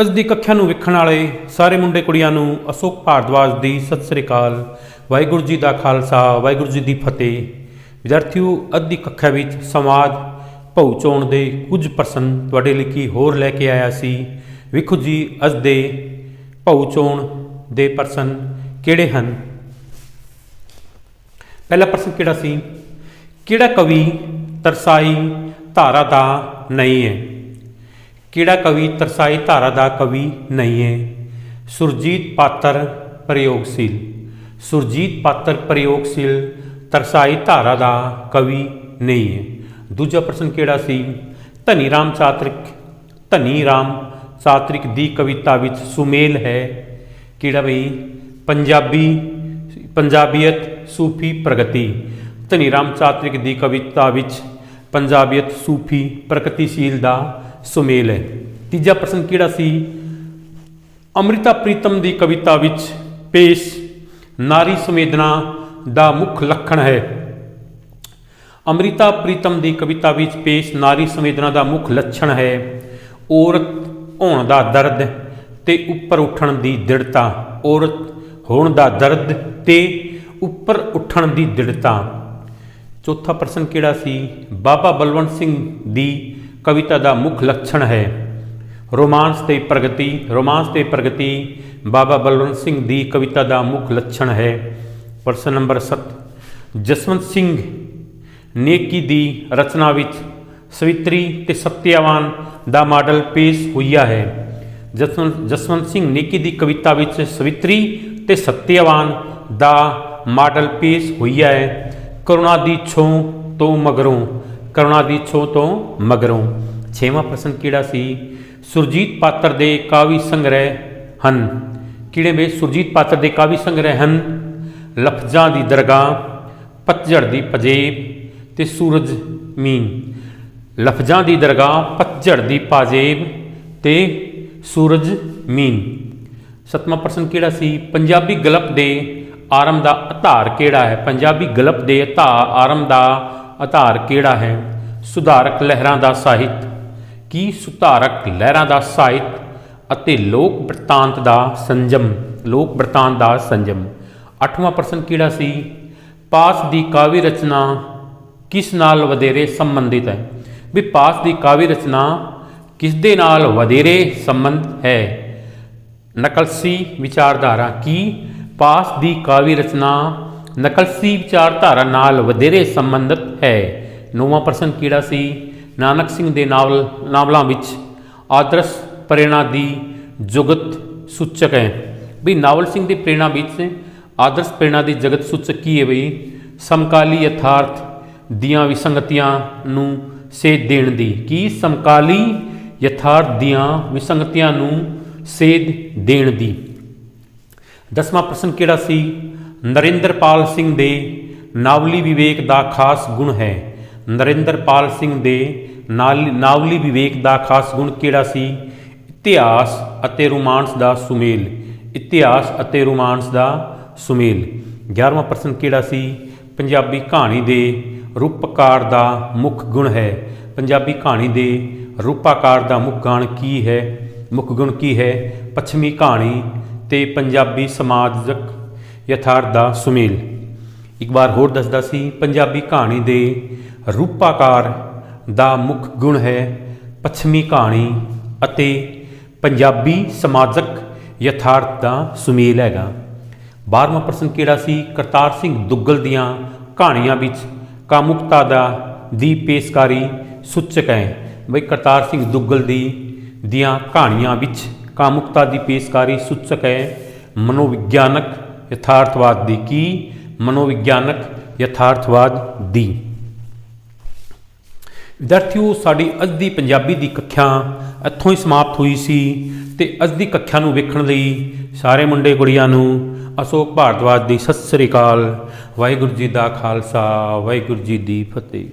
ਅੱਜ ਦੀ ਕੱਖਿਆ ਨੂੰ ਵੇਖਣ ਵਾਲੇ ਸਾਰੇ ਮੁੰਡੇ ਕੁੜੀਆਂ ਨੂੰ ਅਸ਼ੋਕ ਭਾਰਦਵਾਜ ਦੀ ਸਤਿ ਸ੍ਰੀ ਅਕਾਲ, ਵਾਹਿਗੁਰੂ ਜੀ ਦਾ ਖਾਲਸਾ, ਵਾਹਿਗੁਰੂ ਜੀ ਦੀ ਫਤਿਹ। ਵਿਦਿਆਰਥੀਓ, ਅੱਜ ਦੀ ਕੱਖਿਆ ਵਿੱਚ ਸਮਾਜ ਭਉ ਚੋਣ ਦੇ ਕੁਝ ਪ੍ਰਸ਼ਨ ਤੁਹਾਡੇ ਲਈ ਕੀ ਹੋਰ ਲੈ ਕੇ ਆਇਆ ਸੀ? ਵੇਖੋ ਜੀ, ਅੱਜ ਦੇ ਭਉ ਚੋਣ ਦੇ ਪ੍ਰਸ਼ਨ ਕਿਹੜੇ ਹਨ? ਪਹਿਲਾ ਪ੍ਰਸ਼ਨ ਕਿਹੜਾ ਸੀ? ਕਿਹੜਾ ਕਵੀ ਤਰਸਾਈ ਧਾਰਾ ਦਾ ਨਹੀਂ ਹੈ? ਕਿਹੜਾ ਕਵੀ ਤਰਸਾਈ ਧਾਰਾ ਦਾ ਕਵੀ ਨਹੀਂ ਹੈ ਸੁਰਜੀਤ ਪਾਤਰ ਪ੍ਰਯੋਗਸ਼ੀਲ। ਸੁਰਜੀਤ ਪਾਤਰ ਪ੍ਰਯੋਗਸ਼ੀਲ ਤਰਸਾਈ ਧਾਰਾ ਦਾ ਕਵੀ ਨਹੀਂ ਹੈ ਦੂਜਾ ਪ੍ਰਸ਼ਨ ਕਿਹੜਾ ਸੀ? ਧਨੀ ਰਾਮ ਚਾਤਰਿਕ, ਧਨੀ ਰਾਮ ਚਾਤ੍ਰਿਕ ਦੀ ਕਵਿਤਾ ਵਿੱਚ ਸੁਮੇਲ ਹੈ। ਕਿਹੜਾ ਬਈ? ਪੰਜਾਬੀ, ਪੰਜਾਬੀਅਤ ਸੂਫੀ ਪ੍ਰਗਤੀ। ਧਨੀ ਰਾਮ ਚਾਤਰਿਕ ਦੀ ਕਵਿਤਾ ਵਿੱਚ ਪੰਜਾਬੀਅਤ ਸੂਫੀ ਪ੍ਰਗਤੀਸ਼ੀਲ ਦਾ ਸੁਮੇਲ ਹੈ। ਤੀਜਾ ਪ੍ਰਸ਼ਨ ਕਿਹੜਾ ਸੀ? ਅੰਮ੍ਰਿਤਾ ਪ੍ਰੀਤਮ ਦੀ ਕਵਿਤਾ ਵਿੱਚ ਪੇਸ਼, ਨਾਰੀ ਸੰਵੇਦਨਾ ਦਾ ਮੁੱਖ ਲੱਖਣ ਹੈ। ਅੰਮ੍ਰਿਤਾ ਪ੍ਰੀਤਮ ਦੀ ਕਵਿਤਾ ਵਿੱਚ ਪੇਸ਼, ਨਾਰੀ ਸੰਵੇਦਨਾ ਦਾ ਮੁੱਖ ਲੱਛਣ ਹੈ, ਔਰਤ ਹੋਣ ਦਾ ਦਰਦ ਤੇ ਉੱਪਰ ਉੱਠਣ ਦੀ ਦ੍ਰਿੜਤਾ। ਔਰਤ ਹੋਣ ਦਾ ਦਰਦ ਤੇ ਉੱਪਰ ਉੱਠਣ ਦੀ ਦ੍ਰਿੜਤਾ। ਚੌਥਾ ਪ੍ਰਸ਼ਨ ਕਿਹੜਾ ਸੀ? ਬਾਬਾ ਬਲਵੰਤ ਸਿੰਘ ਦੀ ਕਵਿਤਾ ਦਾ ਮੁੱਖ ਲੱਛਣ ਹੈ। ਰੋਮਾਂਸ ਤੇ ਪ੍ਰਗਤੀ, ਰੋਮਾਂਸ ਤੇ ਪ੍ਰਗਤੀ, ਬਾਬਾ ਬਲਵੰਤ ਸਿੰਘ ਦੀ ਕਵਿਤਾ ਦਾ ਮੁੱਖ ਲੱਛਣ ਹੈ। ਪ੍ਰਸ਼ਨ ਨੰਬਰ 7 ਜਸਵੰਤ ਸਿੰਘ ਨੇਕੀ ਦੀ ਰਚਨਾ ਵਿੱਚ ਸਵਿਤਰੀ ਤੇ ਸਤਿਆਵਾਨ ਦਾ ਮਾਡਲ ਪੇਸ਼ ਹੋਇਆ ਹੈ। ਜਸਵੰਤ ਜਸਵੰਤ ਸਿੰਘ ਨੇਕੀ ਦੀ ਕਵਿਤਾ ਵਿੱਚ ਸਵਿਤਰੀ ਤੇ ਸਤਿਆਵਾਨ ਦਾ ਮਾਡਲ ਪੇਸ਼ ਹੋਇਆ ਹੈ। ਕਰੁਣਾ ਦੀ ਛੋਂ ਤੋਂ ਮਗਰੋਂ ਕਰੁਣਾ ਦੀ ਛੋ ਤੋਂ ਮਗਰੋਂ ਛੇਵਾਂ ਪ੍ਰਸ਼ਨ ਕਿਹੜਾ ਸੀ? ਸੁਰਜੀਤ ਪਾਤਰ ਦੇ ਕਾਵਿ ਸੰਗ੍ਰਹਿ ਹਨ। ਕਿਹੜੇ ਵਿੱਚ ਸੁਰਜੀਤ ਪਾਤਰ ਦੇ ਕਾਵਿ ਸੰਗ੍ਰਹਿ ਹਨ। ਲਫ਼ਜ਼ਾਂ ਦੀ ਦਰਗਾਹ, ਪਤਝੜ ਦੀ ਪਜੇਬ ਤੇ ਸੂਰਜ ਮੀਨ। ਲਫ਼ਜ਼ਾਂ ਦੀ ਦਰਗਾਹ, ਪਤਝੜ ਦੀ ਪਾਜੇਬ ਤੇ ਸੂਰਜ ਮੀਨ। ਸਤਵਾਂ ਪ੍ਰਸ਼ਨ ਕਿਹੜਾ ਸੀ? ਪੰਜਾਬੀ ਗਲਪ ਦੇ ਆਰੰਭ ਦਾ ਆਧਾਰ ਕਿਹੜਾ ਹੈ? ਪੰਜਾਬੀ ਗਲਪ ਦੇ ਆਧਾਰ ਆਰੰਭ ਦਾ ਆਧਾਰ ਕਿਹੜਾ ਹੈ? ਸੁਧਾਰਕ ਲਹਿਰਾਂ ਦਾ ਸਾਹਿਤ। ਕੀ ਸੁਧਾਰਕ ਲਹਿਰਾਂ ਦਾ ਸਾਹਿਤ ਅਤੇ ਲੋਕ ਬ੍ਰਿਤਾਂਤ ਦਾ ਸੰਜਮ? ਲੋਕ ਬ੍ਰਿਤਾਂਤ ਦਾ ਸੰਜਮ। ਅੱਠਵਾਂ ਪ੍ਰਸ਼ਨ ਕਿਹੜਾ ਸੀ? ਪਾਸ ਦੀ ਕਾਵਿ ਰਚਨਾ ਕਿਸ ਨਾਲ ਵਧੇਰੇ ਸੰਬੰਧਿਤ ਹੈ? ਵੀ ਪਾਸ ਦੀ ਕਾਵਿ ਰਚਨਾ ਕਿਸ ਦੇ ਨਾਲ ਵਧੇਰੇ ਸੰਬੰਧ ਹੈ? ਨਕਲਸੀ ਵਿਚਾਰਧਾਰਾ ਕੀ? ਪਾਸ ਦੀ ਕਾਵਿ ਰਚਨਾ ਨਕਲਸੀ ਵਿਚਾਰਧਾਰਾ ਨਾਲ ਵਧੇਰੇ ਸੰਬੰਧਿਤ ਹੈ। ਨੌਵਾਂ ਪ੍ਰਸ਼ਨ ਕਿਹੜਾ ਸੀ? ਨਾਨਕ ਸਿੰਘ ਦੇ ਨਾਵਲ, ਨਾਵਲਾਂ ਵਿੱਚ ਆਦਰਸ਼ ਪ੍ਰੇਰਣਾ ਦੀ ਜੁਗਤ ਸੂਚਕ ਹੈ। ਵੀ ਨਾਵਲ ਸਿੰਘ ਦੀ ਪ੍ਰੇਰਣਾ ਵਿੱਚ ਆਦਰਸ਼ ਪ੍ਰੇਰਣਾ ਦੀ ਜਗਤ ਸੂਚਕ ਕੀ ਹੈ ਬਈ? ਸਮਕਾਲੀ ਯਥਾਰਥ ਦੀਆਂ ਵਿਸੰਗਤੀਆਂ ਨੂੰ ਸੇਧ ਦੇਣ ਦੀ। ਕੀ ਸਮਕਾਲੀ ਯਥਾਰਥ ਦੀਆਂ ਵਿਸੰਗਤੀਆਂ ਨੂੰ ਸੇਧ ਦੇਣ ਦੀ? ਦਸਵਾਂ ਪ੍ਰਸ਼ਨ ਕਿਹੜਾ ਸੀ? ਨਰਿੰਦਰਪਾਲ ਸਿੰਘ ਦੇ ਨਾਵਲੀ ਵਿਵੇਕ ਦਾ ਖਾਸ ਗੁਣ ਹੈ। ਨਰਿੰਦਰਪਾਲ ਸਿੰਘ ਦੇ ਨਾਲ- ਨਾਵਲੀ ਵਿਵੇਕ ਦਾ ਖਾਸ ਗੁਣ ਕਿਹੜਾ ਸੀ? ਇਤਿਹਾਸ ਅਤੇ ਰੋਮਾਂਸ ਦਾ ਸੁਮੇਲ। ਇਤਿਹਾਸ ਅਤੇ ਰੋਮਾਂਸ ਦਾ ਸੁਮੇਲ। 11ਵਾਂ ਪ੍ਰਸ਼ਨ ਕਿਹੜਾ ਸੀ? ਪੰਜਾਬੀ ਕਹਾਣੀ ਦੇ ਰੂਪਕਾਰ ਦਾ ਮੁੱਖ ਗੁਣ ਹੈ। ਪੰਜਾਬੀ ਕਹਾਣੀ ਦੇ ਰੂਪਾਕਾਰ ਦਾ ਮੁੱਖ ਗਾਣ ਕੀ ਹੈ? ਮੁੱਖ ਗੁਣ ਕੀ ਹੈ? ਪੱਛਮੀ ਕਹਾਣੀ ਤੇ ਪੰਜਾਬੀ ਸਮਾਜਕ ਯਥਾਰਥ ਦਾ ਸੁਮੇਲ। ਇੱਕ ਵਾਰ ਹੋਰ ਦੱਸਦਾ ਸੀ, ਪੰਜਾਬੀ ਕਹਾਣੀ ਦੇ ਰੂਪਾਕਾਰ ਦਾ ਮੁੱਖ ਗੁਣ ਹੈ ਪੱਛਮੀ ਕਹਾਣੀ ਅਤੇ ਪੰਜਾਬੀ ਸਮਾਜਿਕ ਯਥਾਰਥ ਦਾ ਸੁਮੇਲ ਹੈਗਾ। 12ਵਾਂ ਪ੍ਰਸ਼ਨ ਕਿਹੜਾ ਸੀ? ਕਰਤਾਰ ਸਿੰਘ ਦੁੱਗਲ ਦੀਆਂ ਕਹਾਣੀਆਂ ਵਿੱਚ ਕਾਮੁਕਤਾ ਦਾ ਦੀ ਪੇਸ਼ਕਾਰੀ ਸੂਚਕ ਹੈ। ਬਈ ਕਰਤਾਰ ਸਿੰਘ ਦੁੱਗਲ ਦੀ ਦੀਆਂ ਕਹਾਣੀਆਂ ਵਿੱਚ ਕਾਮੁਕਤਾ ਦੀ ਪੇਸ਼ਕਾਰੀ ਸੂਚਕ ਹੈ, ਮਨੋਵਿਗਿਆਨਕ ਯਥਾਰਥਵਾਦ ਦੀ ਕੀ? ਮਨੋਵਿਗਿਆਨਕ ਯਥਾਰਥਵਾਦ ਦੀ। ਵਿਦਿਆਰਥੀਓ, ਸਾਡੀ ਅੱਜ ਦੀ ਪੰਜਾਬੀ ਦੀ ਕੱਖਿਆ ਇੱਥੋਂ ਹੀ ਸਮਾਪਤ ਹੋਈ ਸੀ ਤੇ ਅੱਜ ਦੀ ਕੱਖਿਆ ਨੂੰ ਵੇਖਣ ਲਈ ਸਾਰੇ ਮੁੰਡੇ ਕੁੜੀਆਂ ਨੂੰ ਅਸ਼ੋਕ ਭਾਰਦਵਾਜ ਦੀ ਸਤਿ ਸ੍ਰੀ ਅਕਾਲ। ਵਾਹਿਗੁਰੂ ਜੀ ਦਾ ਖਾਲਸਾ, ਵਾਹਿਗੁਰੂ ਜੀ ਦੀ ਫਤਿਹ।